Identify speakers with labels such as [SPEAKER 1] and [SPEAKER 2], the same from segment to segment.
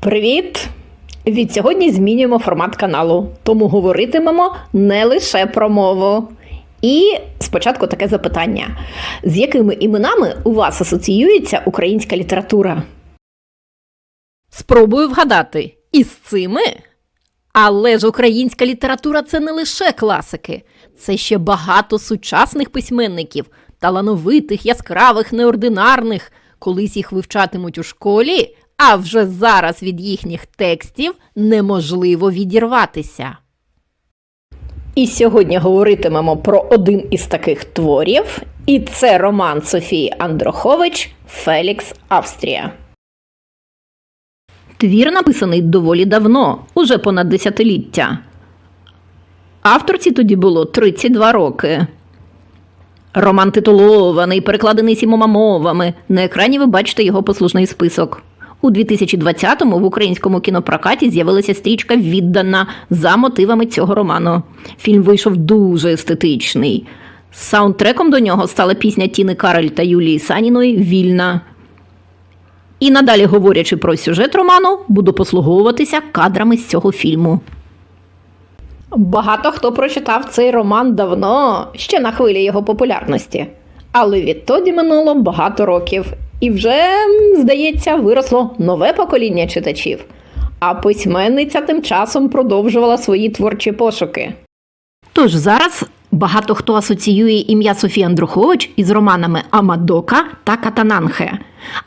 [SPEAKER 1] Привіт! Від сьогодні змінюємо формат каналу, тому говоритимемо не лише про мову. І спочатку таке запитання: з якими іменами у вас асоціюється українська література? Спробую вгадати із цими. Але ж українська література це не лише класики, це ще багато сучасних письменників, талановитих, яскравих, неординарних. Колись їх вивчатимуть у школі, а вже зараз від їхніх текстів неможливо відірватися. І сьогодні говоритимемо про один із таких творів, і це роман Софії Андрохович Фелікс Австрія. Твір написаний доволі давно, уже понад десятиліття. Авторці тоді було 32 роки. Роман титулований, перекладений сімома мовами. На екрані ви бачите його послужний список. У 2020-му в українському кінопрокаті з'явилася стрічка віддана за мотивами цього роману. Фільм вийшов дуже естетичний. Саундтреком до нього стала пісня Тіни Карель та Юлії Саніної Вільна. І надалі, говорячи про сюжет роману, буду послуговуватися кадрами з цього фільму. Багато хто прочитав цей роман давно, ще на хвилі його популярності. Але відтоді минуло багато років, і вже, здається, виросло нове покоління читачів. А письменниця тим часом продовжувала свої творчі пошуки. Тож зараз багато хто асоціює ім'я Софії Андрухович із романами Амадока та Катананхе.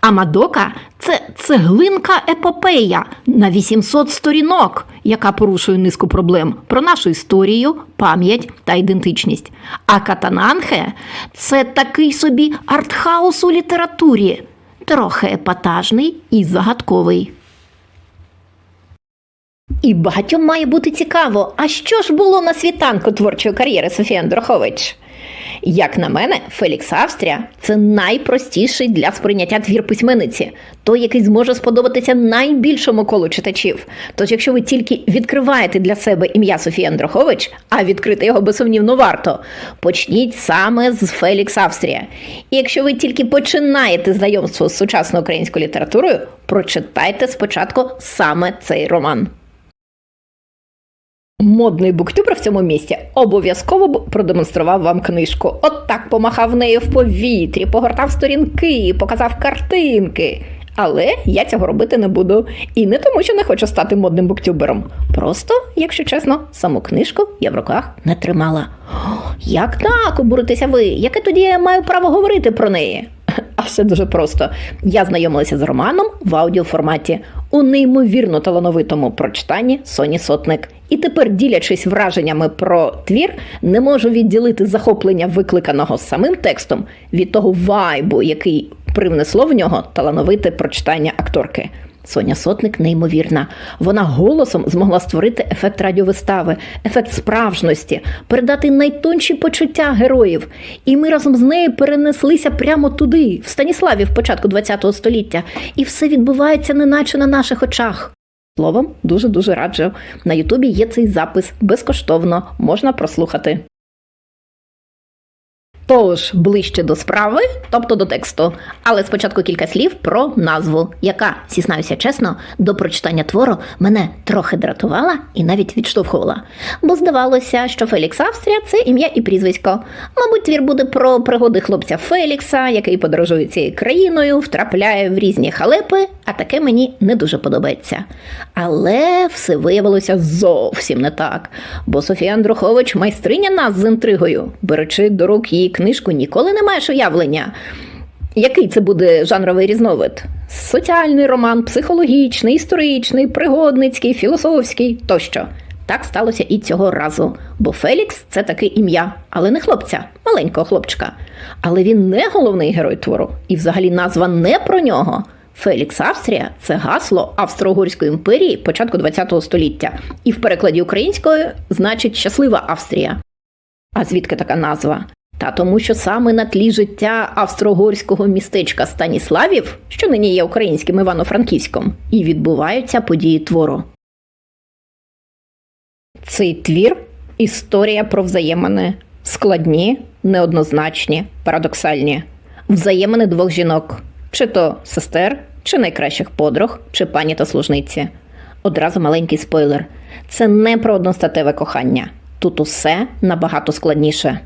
[SPEAKER 1] Амадока це цеглинка епопея на 800 сторінок, яка порушує низку проблем про нашу історію, пам'ять та ідентичність. А Катананхе це такий собі артхаус у літературі, трохи епатажний і загадковий. І багатьом має бути цікаво, а що ж було на світанку творчої кар'єри Софії Андрохович? Як на мене, Фелікс Австрія це найпростіший для сприйняття твір письменниці, той, який зможе сподобатися найбільшому колу читачів. Тож, якщо ви тільки відкриваєте для себе ім'я Софії Андрохович, а відкрити його безсумнівно варто, почніть саме з Фелікс Австрія. І якщо ви тільки починаєте знайомство з сучасною українською літературою, прочитайте спочатку саме цей роман. Модний буктюбер в цьому місці обов'язково б продемонстрував вам книжку. От так помахав нею в повітрі, погортав сторінки, показав картинки. Але я цього робити не буду. І не тому, що не хочу стати модним буктюбером. Просто, якщо чесно, саму книжку я в руках не тримала. Як так обуритеся ви? Яке тоді я маю право говорити про неї? А все дуже просто. Я знайомилася з романом в аудіоформаті у неймовірно талановитому прочитанні Соні Сотник. І тепер, ділячись враженнями про твір, не можу відділити захоплення, викликаного самим текстом, від того вайбу, який привнесло в нього талановите прочитання акторки. Соня Сотник неймовірна. Вона голосом змогла створити ефект радіовистави, ефект справжності, передати найтонші почуття героїв. І ми разом з нею перенеслися прямо туди, в Станіславі, в початку ХХ століття. І все відбувається неначе на наших очах. Словом, дуже дуже раджу. На Ютубі є цей запис безкоштовно, можна прослухати. Тож ближче до справи, тобто до тексту. Але спочатку кілька слів про назву, яка, зізнаюся чесно, до прочитання твору мене трохи дратувала і навіть відштовхувала. Бо здавалося, що Фелікс Австрія це ім'я і прізвисько. Мабуть, твір буде про пригоди хлопця Фелікса, який подорожує цією країною, втрапляє в різні халепи, а таке мені не дуже подобається. Але все виявилося зовсім не так. Бо Софія Андрухович майстриня нас з інтригою, беручи до рук її книжку, ніколи не маєш уявлення. Який це буде жанровий різновид? Соціальний роман, психологічний, історичний, пригодницький, філософський тощо. Так сталося і цього разу. Бо Фелікс це таке ім'я, але не хлопця, маленького хлопчика. Але він не головний герой твору, і взагалі назва не про нього. Фелікс Австрія це гасло Австро-Угорської імперії початку ХХ століття, і в перекладі українською значить щаслива Австрія. А звідки така назва? Та тому, що саме на тлі життя австро-угорського містечка Станіславів, що нині є українським Івано-Франківськом, і відбуваються події твору. Цей твір історія про взаємини складні, неоднозначні, парадоксальні, взаємини двох жінок чи то сестер, чи найкращих подруг, чи пані та служниці. Одразу маленький спойлер: це не про одностатеве кохання. Тут усе набагато складніше.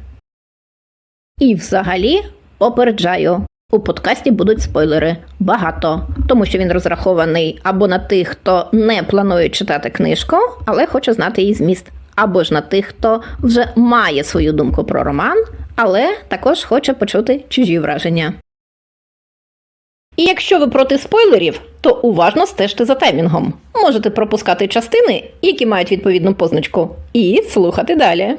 [SPEAKER 1] І взагалі попереджаю. У подкасті будуть спойлери багато, тому що він розрахований або на тих, хто не планує читати книжку, але хоче знати її зміст, або ж на тих, хто вже має свою думку про роман, але також хоче почути чужі враження. І якщо ви проти спойлерів, то уважно стежте за таймінгом. Можете пропускати частини, які мають відповідну позначку, і слухати далі.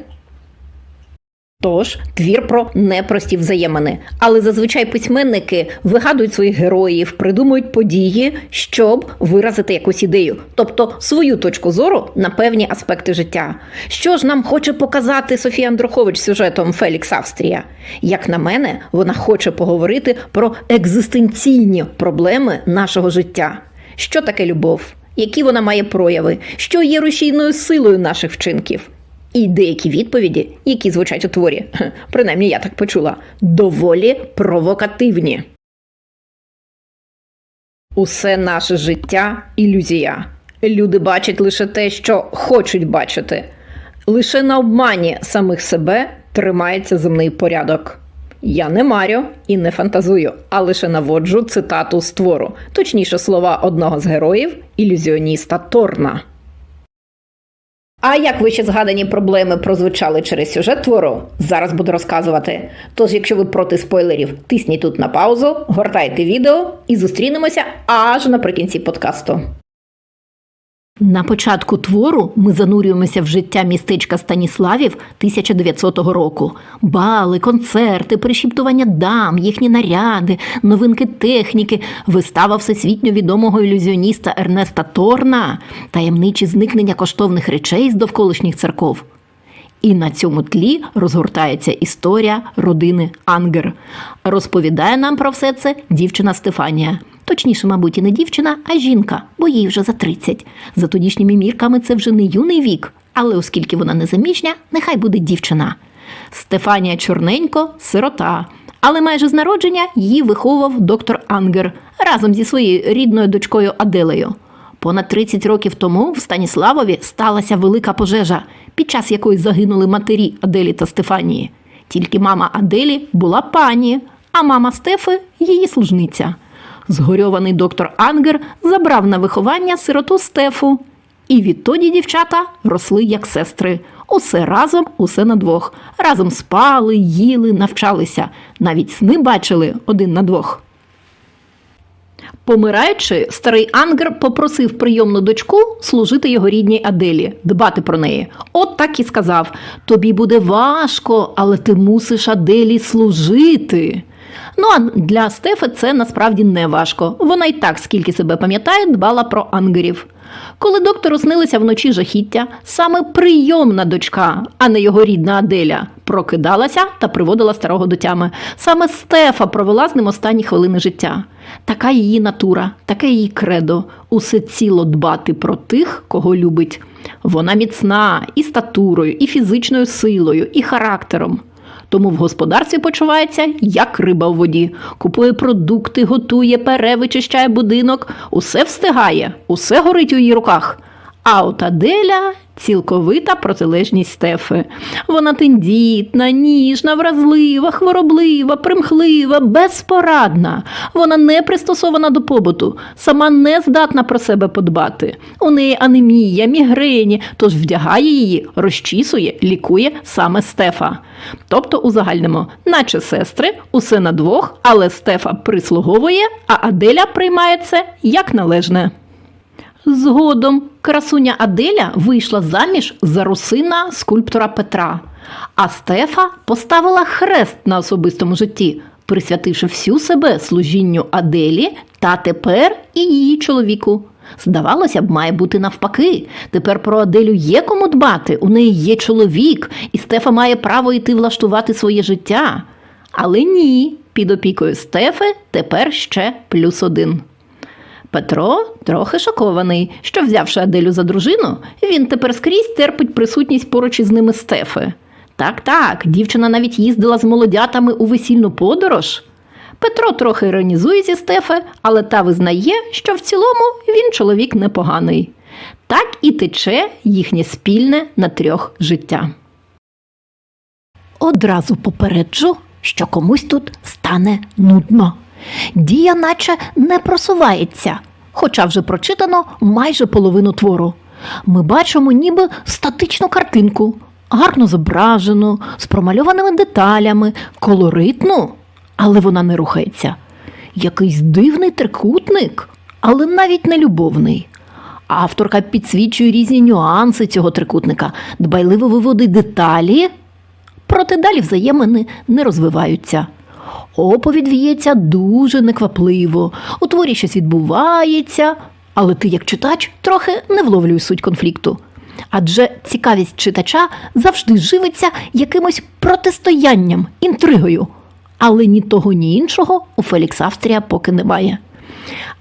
[SPEAKER 1] Тож, твір про непрості взаємини, але зазвичай письменники вигадують своїх героїв, придумують події, щоб виразити якусь ідею, тобто свою точку зору на певні аспекти життя. Що ж нам хоче показати Софія Андрухович сюжетом Фелікс Австрія? Як на мене, вона хоче поговорити про екзистенційні проблеми нашого життя. Що таке любов? Які вона має прояви, що є рушійною силою наших вчинків? І деякі відповіді, які звучать у творі, принаймні я так почула, доволі провокативні. Усе наше життя ілюзія. Люди бачать лише те, що хочуть бачити. Лише на обмані самих себе тримається земний порядок. Я не марю і не фантазую, а лише наводжу цитату з твору, точніше слова одного з героїв ілюзіоніста Торна. А як вище згадані проблеми прозвучали через сюжет твору, зараз буду розказувати. Тож, якщо ви проти спойлерів, тисніть тут на паузу, гортайте відео і зустрінемося аж наприкінці подкасту. На початку твору ми занурюємося в життя містечка Станіславів 1900 року. Бали, концерти, пришіптування дам, їхні наряди, новинки техніки, вистава всесвітньо відомого ілюзіоніста Ернеста Торна, таємничі зникнення коштовних речей з довколишніх церков. І на цьому тлі розгортається історія родини Ангер. Розповідає нам про все це дівчина Стефанія. Точніше, мабуть, і не дівчина, а жінка, бо їй вже за 30. За тодішніми мірками це вже не юний вік, але оскільки вона не заміжня, нехай буде дівчина. Стефанія Чорненько сирота, але майже з народження її виховував доктор Ангер разом зі своєю рідною дочкою Аделею. Понад 30 років тому в Станіславові сталася велика пожежа, під час якої загинули матері Аделі та Стефанії. Тільки мама Аделі була пані, а мама Стефи її служниця. Згорьований доктор Ангер забрав на виховання сироту Стефу. І відтоді дівчата росли як сестри. Усе разом, усе на двох. Разом спали, їли, навчалися. Навіть сни бачили один на двох. Помираючи, старий Ангер попросив прийомну дочку служити його рідній Аделі, дбати про неї. От так і сказав: тобі буде важко, але ти мусиш Аделі служити. Ну а для Стефи це насправді не важко. Вона й так, скільки себе пам'ятає, дбала про ангерів. Коли доктору снилися вночі жахіття, саме прийомна дочка, а не його рідна Аделя, прокидалася та приводила старого до тями. Саме Стефа провела з ним останні хвилини життя. Така її натура, таке її кредо усе ціло дбати про тих, кого любить. Вона міцна і статурою, і фізичною силою, і характером. Тому в господарстві почувається як риба в воді. Купує продукти, готує, пере, вичищає будинок, усе встигає, усе горить у її руках. А от Аделя цілковита протилежність Стефи. Вона тендітна, ніжна, вразлива, хвороблива, примхлива, безпорадна. Вона не пристосована до побуту, сама не здатна про себе подбати. У неї анемія, мігрені, тож вдягає її, розчісує, лікує саме Стефа. Тобто, узагальнимо, наче сестри, усе на двох, але Стефа прислуговує, а Аделя приймає це як належне. Згодом красуня Аделя вийшла заміж за русина скульптора Петра, а Стефа поставила хрест на особистому житті, присвятивши всю себе служінню Аделі та тепер і її чоловіку. Здавалося б, має бути навпаки. Тепер про Аделю є кому дбати, у неї є чоловік, і Стефа має право йти влаштувати своє життя. Але ні, під опікою Стефи тепер ще плюс один. Петро трохи шокований, що, взявши Аделю за дружину, він тепер скрізь терпить присутність поруч із ними Стефи. Так, так, дівчина навіть їздила з молодятами у весільну подорож. Петро трохи іронізує зі Стефи, але та визнає, що в цілому він чоловік непоганий. Так і тече їхнє спільне на трьох життя. Одразу попереджу, що комусь тут стане нудно. Дія наче не просувається, хоча вже прочитано майже половину твору. Ми бачимо ніби статичну картинку, гарно зображену, з промальованими деталями, колоритну, але вона не рухається. Якийсь дивний трикутник, але навіть не любовний. Авторка підсвічує різні нюанси цього трикутника, дбайливо виводить деталі, проте далі взаємини не розвиваються. Оповідь в'ється дуже неквапливо, у творі щось відбувається, але ти, як читач, трохи не вловлюєш суть конфлікту. Адже цікавість читача завжди живиться якимось протистоянням, інтригою. Але ні того, ні іншого у Фелікс Австрія поки немає.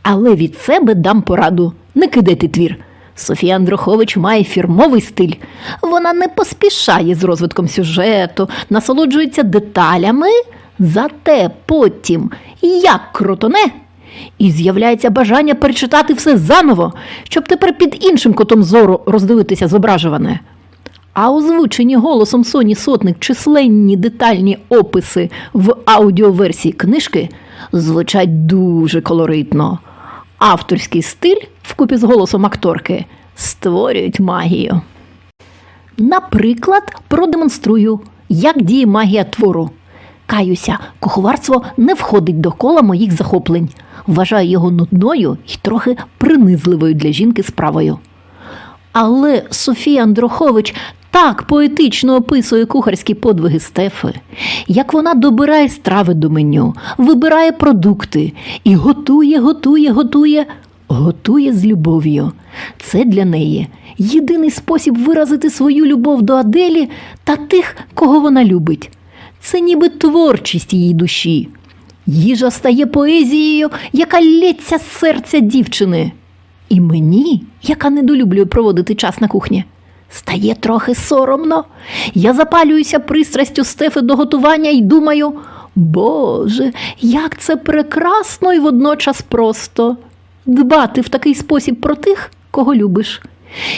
[SPEAKER 1] Але від себе дам пораду не кидайте твір. Софія Андрухович має фірмовий стиль. Вона не поспішає з розвитком сюжету, насолоджується деталями, зате потім як крутоне, і з'являється бажання перечитати все заново, щоб тепер під іншим котом зору роздивитися зображуване. А озвучені голосом Соні Сотник численні детальні описи в аудіоверсії книжки звучать дуже колоритно. Авторський стиль вкупі з голосом акторки створюють магію. Наприклад, продемонструю, як діє магія твору. Каюся, куховарство не входить до кола моїх захоплень. Вважаю його нудною і трохи принизливою для жінки справою. Але Софія Андрухович так поетично описує кухарські подвиги Стефи, як вона добирає страви до меню, вибирає продукти і готує, готує, готує, готує з любов'ю. Це для неї єдиний спосіб виразити свою любов до Аделі та тих, кого вона любить. Це ніби творчість її душі. Їжа стає поезією, яка лється з серця дівчини. І мені, яка недолюблює проводити час на кухні, стає трохи соромно. Я запалююся пристрастю Стефи до готування і думаю, Боже, як це прекрасно і водночас просто дбати в такий спосіб про тих, кого любиш.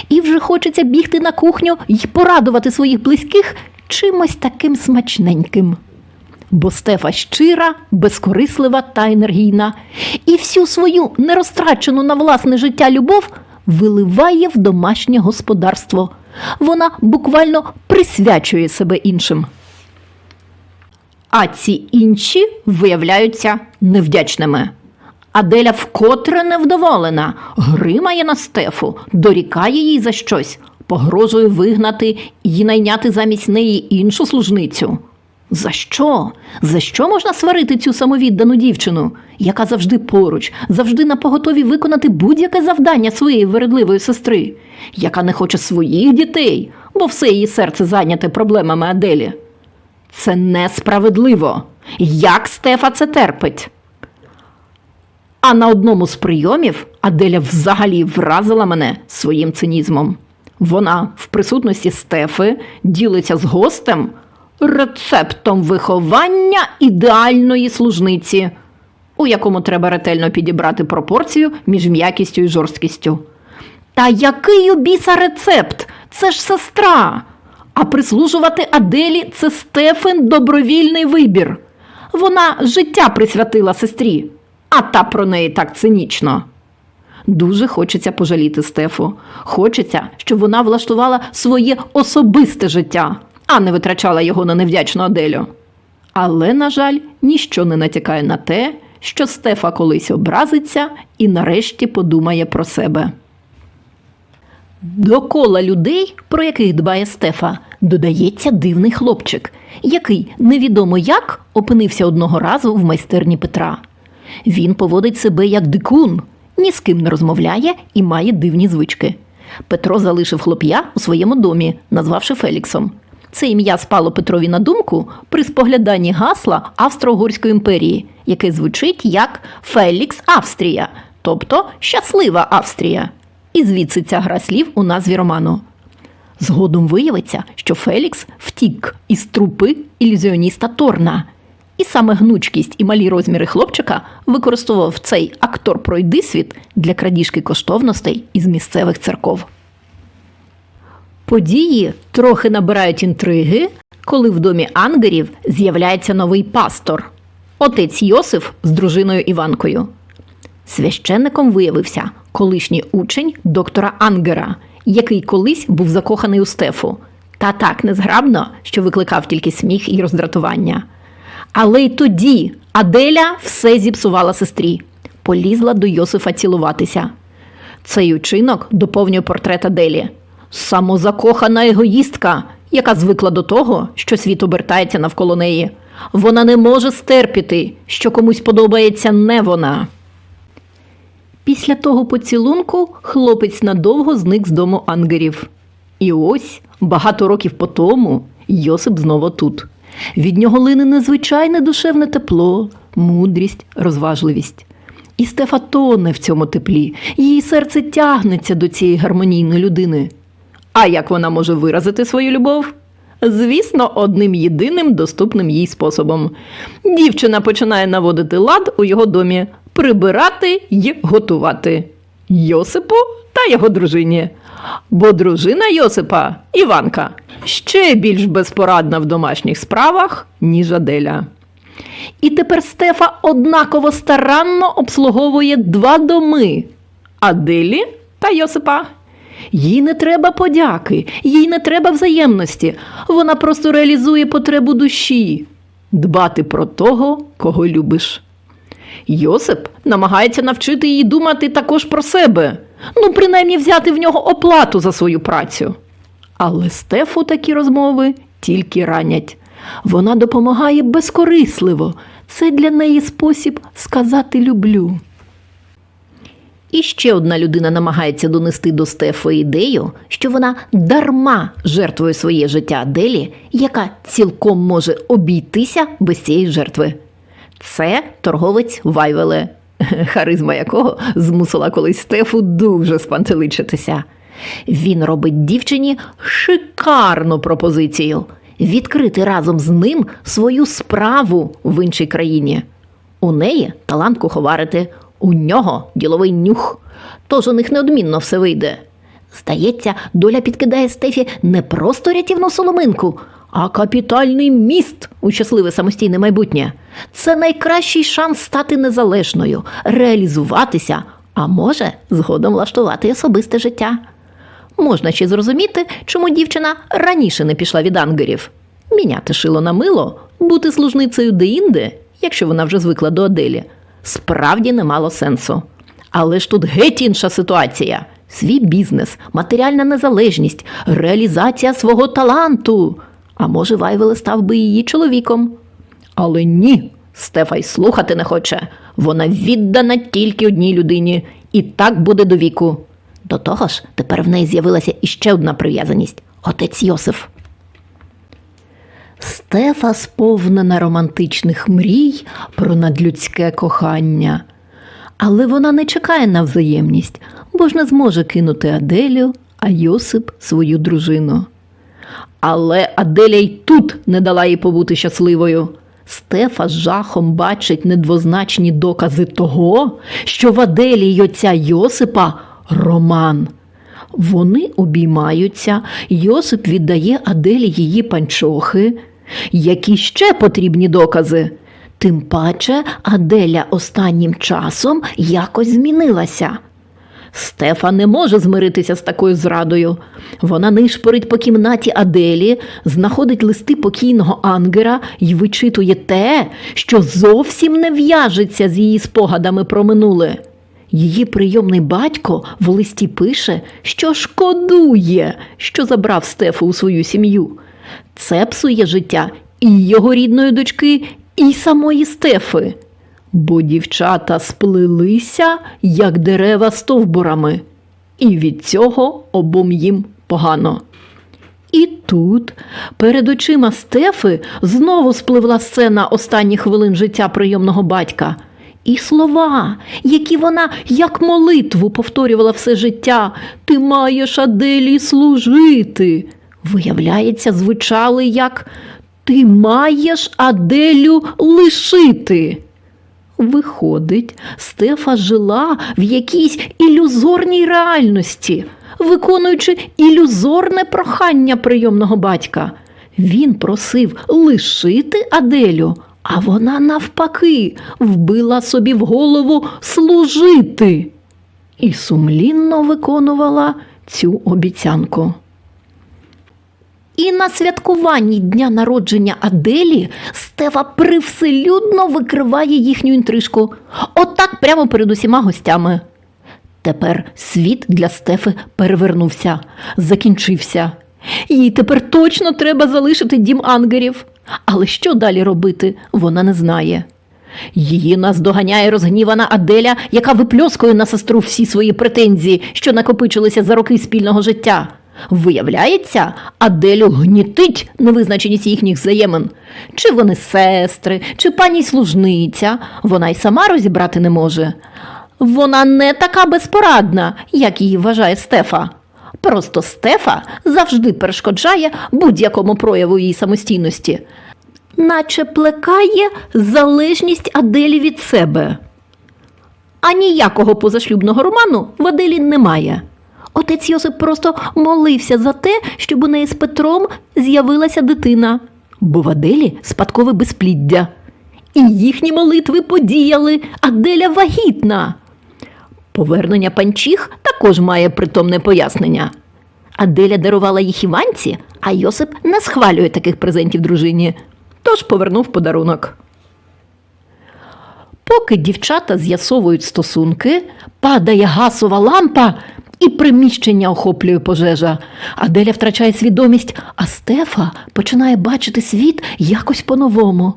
[SPEAKER 1] І вже хочеться бігти на кухню і порадувати своїх близьких чимось таким смачненьким. Бо Стефа щира, безкорислива та енергійна, і всю свою нерозтрачену на власне життя любов виливає в домашнє господарство. Вона буквально присвячує себе іншим. А ці інші виявляються невдячними. Аделя вкотре невдоволена, гримає на Стефу, дорікає їй за щось, погрожує вигнати і найняти замість неї іншу служницю. За що? За що можна сварити цю самовіддану дівчину, яка завжди поруч, завжди на поготові виконати будь-яке завдання своєї вередливої сестри, яка не хоче своїх дітей, бо все її серце зайняте проблемами Аделі? Це несправедливо. Як Стефа це терпить? А на одному з прийомів Аделя взагалі вразила мене своїм цинізмом. Вона в присутності Стефи ділиться з гостем рецептом виховання ідеальної служниці, у якому треба ретельно підібрати пропорцію між м'якістю і жорсткістю. Та який у біса рецепт? Це ж сестра. А прислужувати Аделі це Стефен добровільний вибір. Вона життя присвятила сестрі, а та про неї так цинічно. Дуже хочеться пожаліти Стефу. Хочеться, щоб вона влаштувала своє особисте життя, а не витрачала його на невдячну Аделю. Але, на жаль, ніщо не натякає на те, що Стефа колись образиться і нарешті подумає про себе. До кола людей, про яких дбає Стефа, додається дивний хлопчик, який невідомо як опинився одного разу в майстерні Петра. Він поводить себе як дикун, ні з ким не розмовляє і має дивні звички. Петро залишив хлоп'я у своєму домі, назвавши Феліксом. Це ім'я спало Петрові на думку при спогляданні гасла Австро-Угорської імперії, яке звучить як Фелікс Австрія, тобто щаслива Австрія. І звідси ця гра слів у назві роману. Згодом виявиться, що Фелікс втік із трупи ілюзіоніста Торна. І саме гнучкість і малі розміри хлопчика використовував цей актор пройдисвіт для крадіжки коштовностей із місцевих церков. Події трохи набирають інтриги, коли в домі ангерів з'являється новий пастор, отець Йосиф з дружиною Іванкою. Священником виявився колишній учень доктора Ангера, який колись був закоханий у Стефу, та так незграбно, що викликав тільки сміх і роздратування. Але й тоді Аделя все зіпсувала сестрі, полізла до Йосифа цілуватися. Цей учинок доповнює портрет Аделі. Самозакохана егоїстка, яка звикла до того, що світ обертається навколо неї. Вона не може стерпіти, що комусь подобається не вона. Після того поцілунку хлопець надовго зник з дому ангерів. І ось, багато років по тому, Йосип знову тут. Від нього лине незвичайне душевне тепло, мудрість, розважливість. І Стефа тоне в цьому теплі, її серце тягнеться до цієї гармонійної людини. А як вона може виразити свою любов? Звісно, одним єдиним доступним їй способом. Дівчина починає наводити лад у його домі, прибирати й готувати Йосипу та його дружині. Бо дружина Йосипа, Іванка, ще більш безпорадна в домашніх справах, ніж Аделя. І тепер Стефа однаково старанно обслуговує два доми Аделі та Йосипа. Їй не треба подяки, їй не треба взаємності. Вона просто реалізує потребу душі дбати про того, кого любиш. Йосип намагається навчити її думати також про себе, ну, принаймні взяти в нього оплату за свою працю. Але Стефу такі розмови тільки ранять. Вона допомагає безкорисливо. Це для неї спосіб сказати люблю. І ще одна людина намагається донести до Стефи ідею, що вона дарма жертвує своє життя Аделі, яка цілком може обійтися без цієї жертви. Це торговець Вайвеле, харизма якого змусила колись Стефу дуже спантеличитися. Він робить дівчині шикарну пропозицію відкрити разом з ним свою справу в іншій країні. У неї талант куховарити, у нього діловий нюх, тож у них неодмінно все вийде. Здається, доля підкидає Стефі не просто рятівну соломинку, а капітальний міст у щасливе самостійне майбутнє. Це найкращий шанс стати незалежною, реалізуватися, а може, згодом влаштувати особисте життя. Можна ще зрозуміти, чому дівчина раніше не пішла від ангерів. Міняти шило на мило, бути служницею деінде, якщо вона вже звикла до Аделі, справді не мало сенсу. Але ж тут геть інша ситуація: свій бізнес, матеріальна незалежність, реалізація свого таланту. А може, Вайвеле став би її чоловіком. Але ні, Стефа й слухати не хоче. Вона віддана тільки одній людині, і так буде до віку. До того ж, тепер в неї з'явилася іще одна прив'язаність отець Йосиф. Стефа сповнена романтичних мрій про надлюдське кохання. Але вона не чекає на взаємність, бо ж не зможе кинути Аделю, а Йосип свою дружину. Але Аделя й тут не дала їй побути щасливою. Стефа з жахом бачить недвозначні докази того, що в Аделі й отця Йосипа роман. Вони обіймаються, Йосип віддає Аделі її панчохи. Які ще потрібні докази? Тим паче Аделя останнім часом якось змінилася. Стефа не може змиритися з такою зрадою. Вона нишпорить по кімнаті Аделі, знаходить листи покійного Ангера і вичитує те, що зовсім не в'яжеться з її спогадами про минуле. Її прийомний батько в листі пише, що шкодує, що забрав Стефу у свою сім'ю. Це псує життя і його рідної дочки, і самої Стефи. Бо дівчата сплелися, як дерева стовбурами, і від цього обом їм погано. І тут, перед очима Стефи, знову спливла сцена останніх хвилин життя прийомного батька. І слова, які вона як молитву повторювала все життя, ти маєш Аделі служити. Виявляється, звучали як
[SPEAKER 2] Ти маєш Аделю лишити. Виходить, Стефа жила в якійсь ілюзорній реальності, виконуючи ілюзорне прохання прийомного батька. Він просив лишити Аделю, а вона навпаки вбила собі в голову служити і сумлінно виконувала цю обіцянку. І на святкуванні дня народження Аделі Стефа привселюдно викриває їхню інтрижку. Отак прямо перед усіма гостями. Тепер світ для Стефи перевернувся, закінчився. Їй тепер точно треба залишити дім ангерів. Але що далі робити, вона не знає. Її наздоганяє розгнівана Аделя, яка випльоскує на сестру всі свої претензії, що накопичилися за роки спільного життя. Виявляється, Аделю гнітить невизначеність їхніх взаємин. Чи вони сестри, чи пані служниця, вона й сама розібрати не може. Вона не така безпорадна, як її вважає Стефа. Просто Стефа завжди перешкоджає будь-якому прояву її самостійності, наче плекає залежність Аделі від себе. А ніякого позашлюбного роману в Аделі немає. Отець Йосип просто молився за те, щоб у неї з Петром з'явилася дитина, бо в Аделі спадкове безпліддя. І їхні молитви подіяли, Аделя вагітна. Повернення панчіх також має притомне пояснення. Аделя дарувала їх Іванці, а Йосип не схвалює таких презентів дружині, тож повернув подарунок. Поки дівчата з'ясовують стосунки, падає гасова лампа і приміщення охоплює пожежа. Аделя втрачає свідомість, а Стефа починає бачити світ якось по-новому.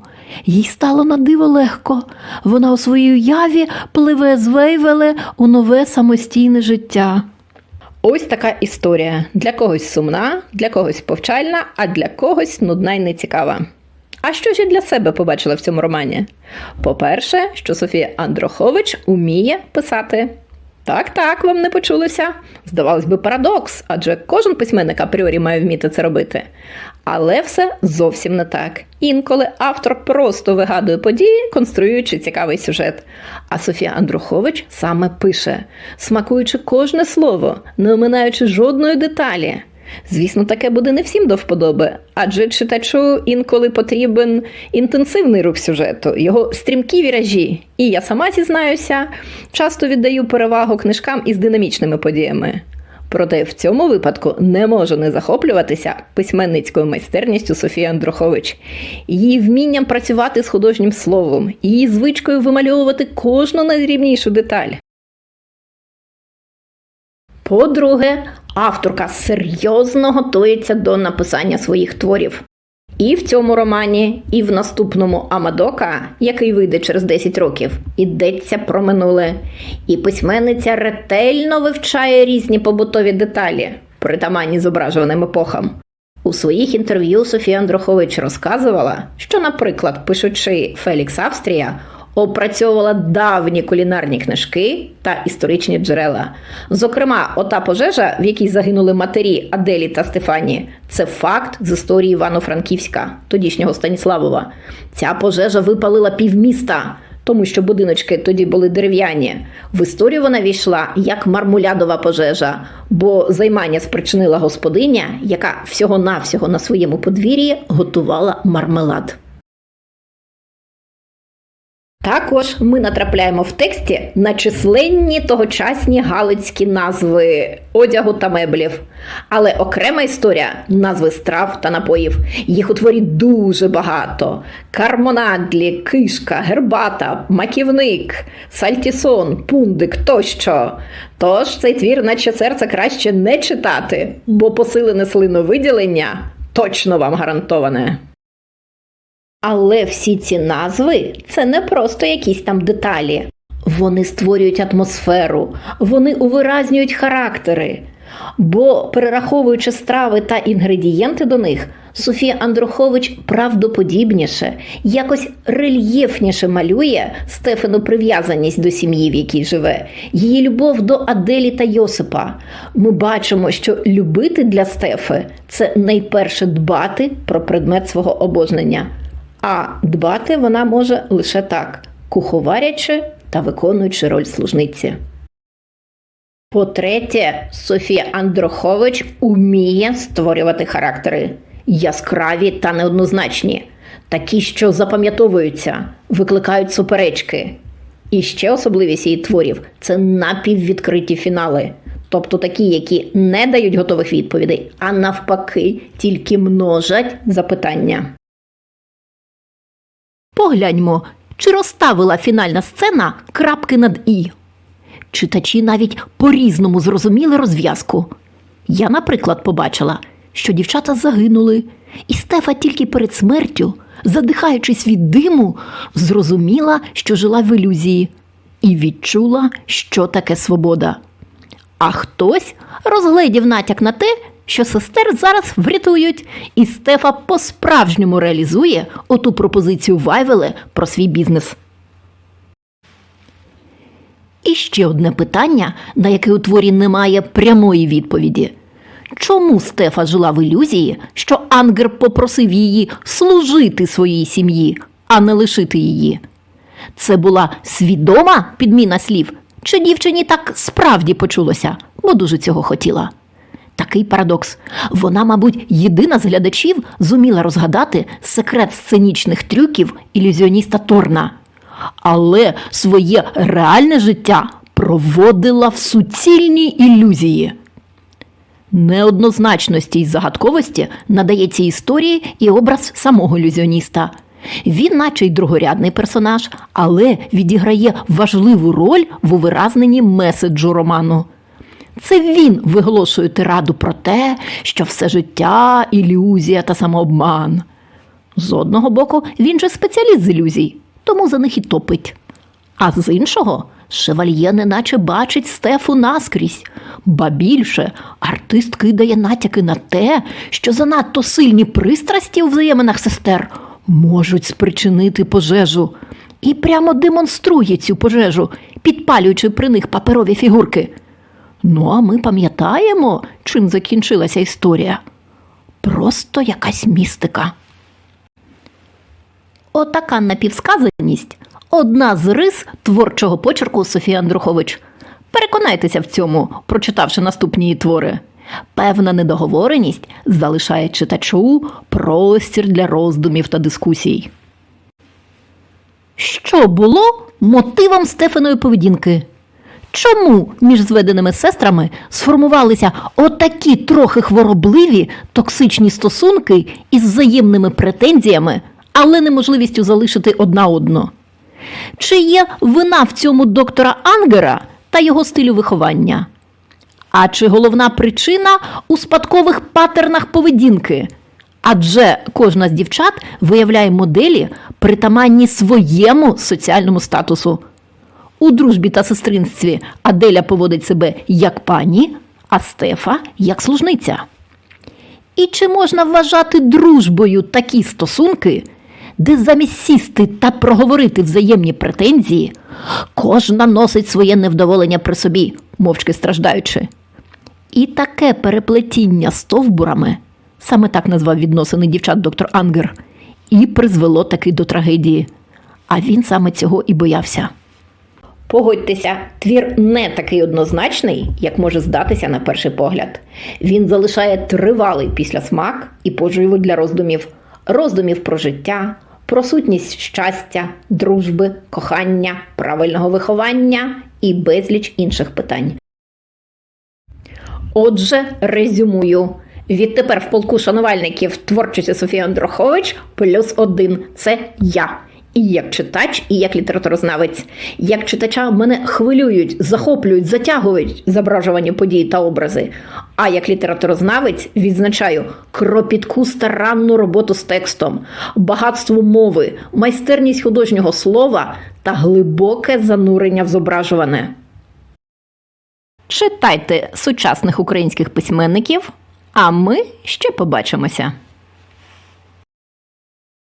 [SPEAKER 2] Їй стало на диво легко. Вона у своїй уяві пливе з Вейвеле у нове самостійне життя.
[SPEAKER 1] Ось така історія. Для когось сумна, для когось повчальна, а для когось нудна і нецікава. А що ж я для себе побачила в цьому романі? По-перше, що Софія Андрохович уміє писати. Так, так, вам не почулося. Здавалось би, парадокс, адже кожен письменник апріорі має вміти це робити. Але все зовсім не так. Інколи автор просто вигадує події, конструюючи цікавий сюжет. А Софія Андрухович саме пише, смакуючи кожне слово, не оминаючи жодної деталі. Звісно, таке буде не всім до вподоби, адже читачу інколи потрібен інтенсивний рух сюжету, його стрімкі віражі. І я сама зізнаюся, часто віддаю перевагу книжкам із динамічними подіями. Проте в цьому випадку не можу не захоплюватися письменницькою майстерністю Софії Андрухович, її вмінням працювати з художнім словом, її звичкою вимальовувати кожну найдрібнішу деталь. По-друге, авторка серйозно готується до написання своїх творів. І в цьому романі, і в наступному Амадока, який вийде через 10 років, йдеться про минуле. І письменниця ретельно вивчає різні побутові деталі, притаманні зображуваним епохам. У своїх інтерв'ю Софія Андрухович розказувала, що, наприклад, пишучи Фелікс Австрія, опрацьовувала давні кулінарні книжки та історичні джерела. Зокрема, ота пожежа, в якій загинули матері Аделі та Стефані, це факт з історії Івано-Франківська, тодішнього Станіславова. Ця пожежа випалила півміста. Тому що будиночки тоді були дерев'яні. В історію вона війшла як мармулядова пожежа, бо займання спричинила господиня, яка всього-навсього на своєму подвір'ї готувала мармелад. Також ми натрапляємо в тексті на численні тогочасні галицькі назви одягу та меблів. Але окрема історія назви страв та напоїв. Їх у творі дуже багато: кармонадлі, кишка, гербата, маківник, сальтісон, пундик тощо. Тож цей твір, наче серце краще не читати, бо посилене слиновиділення точно вам гарантоване. Але всі ці назви це не просто якісь там деталі. Вони створюють атмосферу, вони увиразнюють характери. Бо, перераховуючи страви та інгредієнти до них, Софія Андрухович правдоподібніше, якось рельєфніше малює Стефану прив'язаність до сім'ї, в якій живе, її любов до Аделі та Йосипа. Ми бачимо, що любити для Стефи це найперше дбати про предмет свого обожнення. А дбати вона може лише так, куховарячи та виконуючи роль служниці. По-третє, Софія Андрохович уміє створювати характери яскраві та неоднозначні, такі, що запам'ятовуються, викликають суперечки. І ще особливість її творів це напіввідкриті фінали, тобто такі, які не дають готових відповідей, а навпаки, тільки множать запитання.
[SPEAKER 2] Погляньмо, чи розставила фінальна сцена крапки над і. Читачі навіть по-різному зрозуміли розв'язку. Я, наприклад, побачила, що дівчата загинули, і Стефа тільки перед смертю, задихаючись від диму, зрозуміла, що жила в ілюзії, і відчула, що таке свобода. А хтось розгледів натяк на те, що сестер зараз врятують, і Стефа по-справжньому реалізує оту пропозицію Вайвеле про свій бізнес. І ще одне питання, на яке у творі немає прямої відповіді. Чому Стефа жила в ілюзії, що Ангер попросив її служити своїй сім'ї, а не лишити її? Це була свідома підміна слів, чи дівчині так справді почулося, бо дуже цього хотіла? Такий парадокс. Вона, мабуть, єдина з глядачів зуміла розгадати секрет сценічних трюків ілюзіоніста Торна. Але своє реальне життя проводила в суцільній ілюзії. Неоднозначності й загадковості надає цій історії і образ самого ілюзіоніста. Він, наче й другорядний персонаж, але відіграє важливу роль в увиразненні меседжу роману. Це він виголошує тираду про те, що все життя ілюзія та самообман. З одного боку, він же спеціаліст з ілюзій, тому за них і топить. А з іншого, шевальє неначе бачить Стефу наскрізь. Ба більше, артист кидає натяки на те, що занадто сильні пристрасті у взаєминах сестер можуть спричинити пожежу. І прямо демонструє цю пожежу, підпалюючи при них паперові фігурки. Ну, а ми пам'ятаємо, чим закінчилася історія. Просто якась містика. Отака напівсказаність одна з рис творчого почерку Софії Андрухович. Переконайтеся в цьому, прочитавши наступні її твори. Певна недоговореність залишає читачу простір для роздумів та дискусій. Що було мотивом Стефаної поведінки? Чому між зведеними сестрами сформувалися отакі трохи хворобливі токсичні стосунки із взаємними претензіями, але неможливістю залишити одна одну? Чи є вина в цьому доктора Ангера та його стилю виховання? А чи головна причина у спадкових патернах поведінки? Адже кожна з дівчат виявляє моделі, притаманні своєму соціальному статусу. У дружбі та сестринстві Аделя поводить себе як пані, а Стефа як служниця. І чи можна вважати дружбою такі стосунки, де замість сісти та проговорити взаємні претензії, кожна носить своє невдоволення при собі, мовчки страждаючи? І таке переплетіння стовбурами, саме так назвав відносини дівчат доктор Ангер, і призвело таки до трагедії. А він саме цього і боявся.
[SPEAKER 1] Погодьтеся, твір не такий однозначний, як може здатися на перший погляд. Він залишає тривалий післясмак і поживу для роздумів, роздумів про життя, про сутність щастя, дружби, кохання, правильного виховання і безліч інших питань. Отже, резюмую. Відтепер в полку шанувальників творчості Софії Андрохович плюс один це я. І як читач, і як літературознавець. Як читача мене хвилюють, захоплюють, затягують зображувані події та образи. А як літературознавець відзначаю кропітку старанну роботу з текстом, багатство мови, майстерність художнього слова та глибоке занурення в зображуване. Читайте сучасних українських письменників, а ми ще побачимося.